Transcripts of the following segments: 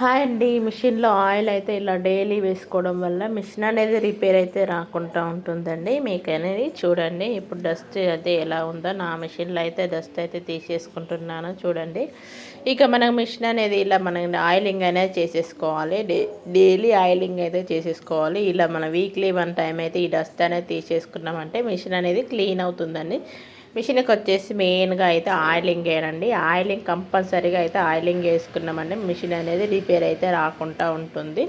Hi అండి మిషన్లో oil అయితే ఇలా డైలీ వేసుకోవడం వల్ల మిషన్ అనేది రిపేర్ అయితే రాకుండా ఉంటుందండి. మీకు అనేది చూడండి ఇప్పుడు డస్ట్ అయితే ఎలా ఉందో నా మిషన్లో అయితే డస్ట్ అయితే తీసేసుకుంటున్నాను చూడండి. ఇక మనకు మిషన్ అనేది ఇలా మనం ఆయిలింగ్ అనేది చేసేసుకోవాలి. డే డైలీ ఆయిలింగ్ అయితే చేసేసుకోవాలి. ఇలా మనం వీక్లీ వన్ టైం అయితే ఈ డస్ట్ అనేది తీసేసుకున్నామంటే మిషన్ అనేది క్లీన్ అవుతుందండి. మిషన్కి వచ్చేసి మెయిన్గా అయితే ఆయిలింగ్ వేయనండి. ఆయిలింగ్ కంపల్సరీగా అయితే ఆయిలింగ్ వేసుకున్నామండి. మిషన్ అనేది రిపేర్ అయితే రాకుండా ఉంటుంది.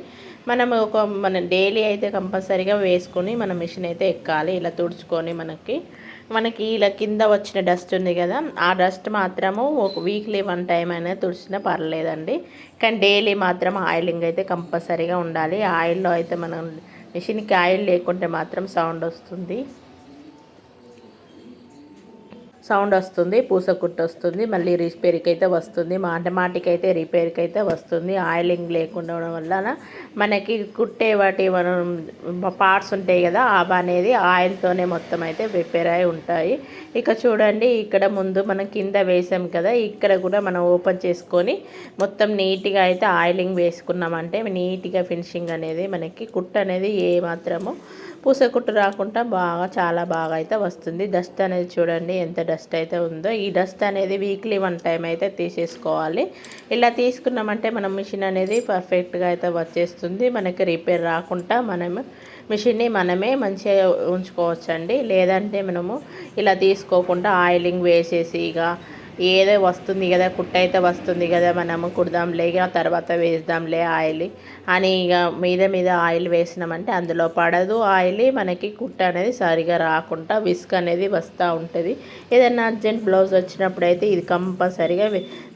మనం ఒక మన డైలీ అయితే కంపల్సరీగా వేసుకొని మన మిషన్ అయితే ఎక్కాలి. ఇలా తుడుచుకొని మనకి మనకి ఇలా కింద వచ్చిన డస్ట్ ఉంది కదా ఆ డస్ట్ మాత్రము ఒక వీక్లీ వన్ టైం అయినా తుడిచినా పర్లేదండి. కానీ డైలీ మాత్రం ఆయిలింగ్ అయితే కంపల్సరీగా ఉండాలి. ఆయిల్లో అయితే మనం మిషన్కి ఆయిల్ లేకుంటే మాత్రం సౌండ్ వస్తుంది. సౌండ్ వస్తుంది పూస కుట్టు వస్తుంది మళ్ళీ రిపేర్కి అయితే వస్తుంది మాటమాటికి అయితే రిపేర్కి అయితే వస్తుంది. ఆయిలింగ్ లేకుండా వల్ల మనకి కుట్టే వాటి మనం పార్ట్స్ ఉంటాయి కదా అవి అనేది ఆయిల్తోనే మొత్తం అయితే ప్రిపేర్ అయి ఉంటాయి. ఇక చూడండి ఇక్కడ ముందు మనం కింద వేసాం కదా ఇక్కడ కూడా మనం ఓపెన్ చేసుకొని మొత్తం నీట్గా అయితే ఆయిలింగ్ వేసుకున్నామంటే నీట్గా ఫినిషింగ్ అనేది మనకి కుట్టు అనేది ఏ మాత్రము పూసకుట్టు రాకుండా బాగా చాలా బాగా అయితే వస్తుంది. డస్ట్ అనేది చూడండి ఎంత డస్ట్ అయితే ఉందో ఈ డస్ట్ అనేది వీక్లీ వన్ టైం అయితే తీసేసుకోవాలి. ఇలా తీసుకున్నామంటే మనం మిషన్ అనేది పర్ఫెక్ట్గా అయితే వచ్చేస్తుంది. మనకి రిపేర్ రాకుండా మనము మిషన్ని మనమే మంచిగా ఉంచుకోవచ్చండి. లేదంటే మనము ఇలా తీసుకోకుండా ఆయిలింగ్ వేసేసి ఇక ఏదో వస్తుంది కదా కుట్ట అయితే వస్తుంది కదా మనము కుడదాంలే ఇక తర్వాత వేద్దాంలే ఆయిల్. అని ఇక మీద మీద ఆయిల్ వేసినామంటే అందులో పడదు. ఆయిల్ మనకి కుట్ట అనేది సరిగా రాకుండా విస్క్ అనేది వస్తూ ఉంటుంది. ఏదైనా అర్జెంట్ బ్లౌజ్ వచ్చినప్పుడు అయితే ఇది కంపల్సరిగా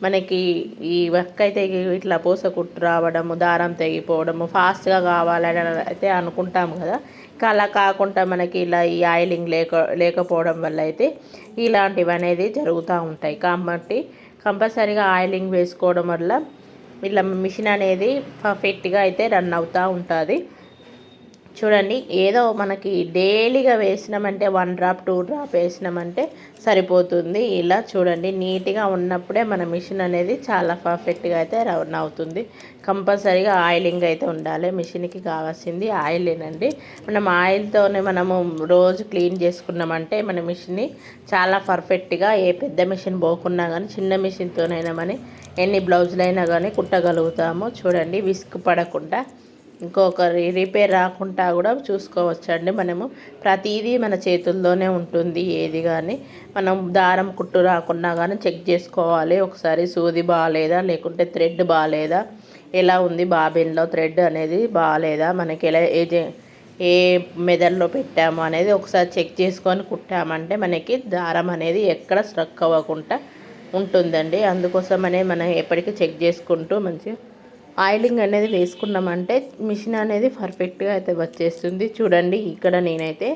మనకి ఈ వర్క్ అయితే ఇట్లా పూస కుట్టు రావడము దారం తెగిపోవడము ఫాస్ట్గా కావాలని అయితే అనుకుంటాము కదా. అలా కాకుండా మనకి ఇలా ఈ ఆయిలింగ్ లేక లేకపోవడం వల్ల అయితే ఇలాంటివి అనేది జరుగుతూ ఉంటాయి. కాబట్టి కంపల్సరీగా ఆయిలింగ్ వేసుకోవడం వల్ల ఇలా మిషన్ అనేది పర్ఫెక్ట్గా అయితే రన్ అవుతూ ఉంటుంది. చూడండి ఏదో మనకి డైలీగా వేసినామంటే వన్ డ్రాప్ టూ డ్రాప్ వేసినామంటే సరిపోతుంది. ఇలా చూడండి నీట్గా ఉన్నప్పుడే మన మిషన్ అనేది చాలా పర్ఫెక్ట్గా అయితే రన్ అవుతుంది. కంపల్సరీగా ఆయిలింగ్ అయితే ఉండాలి. మిషన్కి కావాల్సింది ఆయిలేనండి. మనం ఆయిల్తోనే మనము రోజు క్లీన్ చేసుకున్నామంటే మన మిషన్ని చాలా పర్ఫెక్ట్గా ఏ పెద్ద మిషన్ పోకున్నా కానీ చిన్న మిషన్తోనైనా మనం ఎన్ని బ్లౌజులైనా కానీ కుట్టగలుగుతాము. చూడండి విసుగు పడకుండా ఇంకొకరి రిపేర్ రాకుండా కూడా చూసుకోవచ్చండి మనము. ప్రతిదీ మన చేతుల్లోనే ఉంటుంది ఏది కానీ మనం దారం కుట్టు రాకుండా కానీ చెక్ చేసుకోవాలి. ఒకసారి సూది బాగాలేదా లేకుంటే థ్రెడ్ బాగాలేదా ఎలా ఉంది బాబిన్లో థ్రెడ్ అనేది బాగాలేదా మనకి ఎలా ఏ ఏ మెదడులో పెట్టాము అనేది ఒకసారి చెక్ చేసుకొని కుట్టామంటే మనకి దారం అనేది ఎక్కడ స్ట్రక్ అవ్వకుండా ఉంటుందండి. అందుకోసమనే మనం ఎప్పటికీ చెక్ చేసుకుంటూ మంచిగా ఆయిలింగ్ అనేది వేసుకున్నామంటే మిషన్ అనేది పర్ఫెక్ట్గా అయితే వచ్చేస్తుంది. చూడండి ఇక్కడ నేనైతే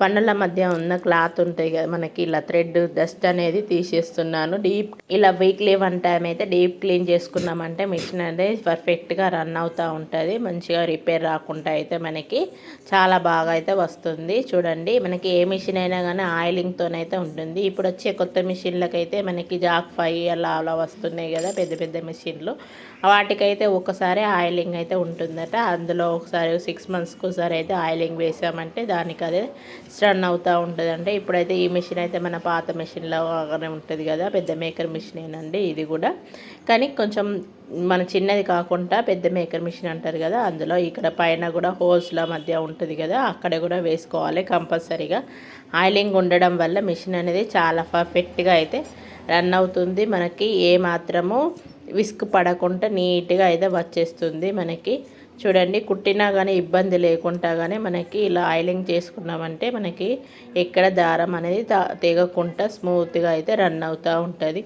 పన్నుల మధ్య ఉన్న క్లాత్ ఉంటాయి కదా మనకి ఇలా థ్రెడ్ డస్ట్ అనేది తీసేస్తున్నాను. డీప్ ఇలా వీక్లీ వన్ టైం అయితే డీప్ క్లీన్ చేసుకున్నామంటే మిషన్ అనేది పర్ఫెక్ట్గా రన్ అవుతూ ఉంటుంది. మంచిగా రిపేర్ రాకుండా అయితే మనకి చాలా బాగా అయితే వస్తుంది. చూడండి మనకి ఏ మిషన్ అయినా కానీ ఆయిలింగ్తోనైతే ఉంటుంది. ఇప్పుడు వచ్చే కొత్త మిషన్లకైతే మనకి జాక్ ఫై అలా అలా వస్తున్నాయి కదా పెద్ద పెద్ద మిషన్లు. వాటికైతే ఒకసారి ఆయిలింగ్ అయితే ఉంటుందట. అందులో ఒకసారి సిక్స్ మంత్స్కి ఒకసారి అయితే ఆయిలింగ్ వేసామంటే దానికి అదే స్టన్ అవుతూ ఉంటుంది అంటే ఇప్పుడైతే ఈ మిషన్ అయితే మన పాత మిషన్లో ఉంటుంది కదా. పెద్ద మేకర్ మిషన్ ఏనండి ఇది కూడా. కానీ కొంచెం మన చిన్నది కాకుండా పెద్ద మేకర్ మిషన్ అంటారు కదా అందులో ఇక్కడ పైన కూడా హోల్స్ల మధ్య ఉంటుంది కదా అక్కడ కూడా వేసుకోవాలి కంపల్సరీగా. ఆయిలింగ్ ఉండడం వల్ల మిషన్ అనేది చాలా పర్ఫెక్ట్గా అయితే రన్ అవుతుంది. మనకి ఏ మాత్రము విసుగు పడకుండా నీట్గా అయితే వచ్చేస్తుంది మనకి. చూడండి కుట్టినా కానీ ఇబ్బంది లేకుండా కానీ మనకి ఇలా ఆయిలింగ్ చేసుకున్నామంటే మనకి ఎక్కడ దారం అనేది తెగకుండా స్మూత్గా అయితే రన్ అవుతూ ఉంటుంది.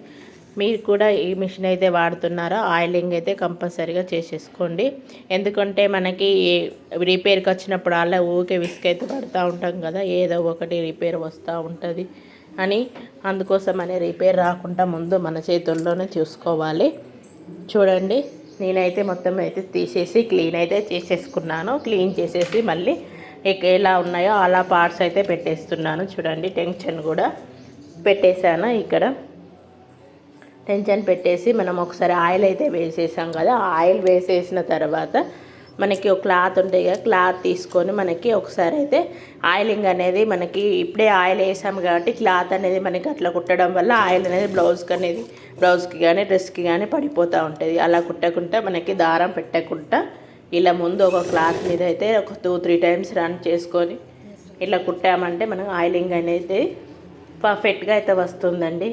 మీరు కూడా ఈ మిషన్ అయితే వాడుతున్నారో? ఆయిలింగ్ అయితే కంపల్సరీగా చేసేసుకోండి. ఎందుకంటే మనకి రిపేర్కి వచ్చినప్పుడు అలా ఊకే విసుక అయితే పడుతూ ఉంటాం కదా ఏదో ఒకటి రిపేర్ వస్తూ ఉంటుంది అని. అందుకోసం అనే రిపేర్ రాకుండా ముందు మన చేతుల్లోనే చూసుకోవాలి. చూడండి. నేనైతే మొత్తం అయితే తీసేసి క్లీన్ అయితే చేసేసుకున్నాను. క్లీన్ చేసేసి మళ్ళీ ఎలా ఉన్నాయో అలా పార్ట్స్ అయితే పెట్టేస్తున్నాను. చూడండి టెన్షన్ కూడా పెట్టేశాను ఇక్కడ. టెన్షన్ పెట్టేసి మనం ఒకసారి ఆయిల్ అయితే వేసేసాం కదా ఆ ఆయిల్ వేసేసిన తర్వాత మనకి ఒక క్లాత్ ఉంటాయి కదా క్లాత్ తీసుకొని మనకి ఒకసారి అయితే ఆయిలింగ్ అనేది మనకి ఇప్పుడే ఆయిల్ వేసాం కాబట్టి క్లాత్ అనేది మనకి అట్లా కుట్టడం వల్ల ఆయిల్ అనేది బ్లౌజ్కి అనేది బ్లౌజ్కి కానీ డ్రెస్కి కానీ పడిపోతూ ఉంటుంది. అలా కుట్టకుండా మనకి దారం పెట్టకుండా ఇలా ముందు ఒక క్లాత్ మీద అయితే ఒక టూ త్రీ టైమ్స్ రన్ చేసుకొని ఇట్లా కుట్టామంటే మనం ఆయిలింగ్ అనేది పర్ఫెక్ట్గా అయితే వస్తుందండి.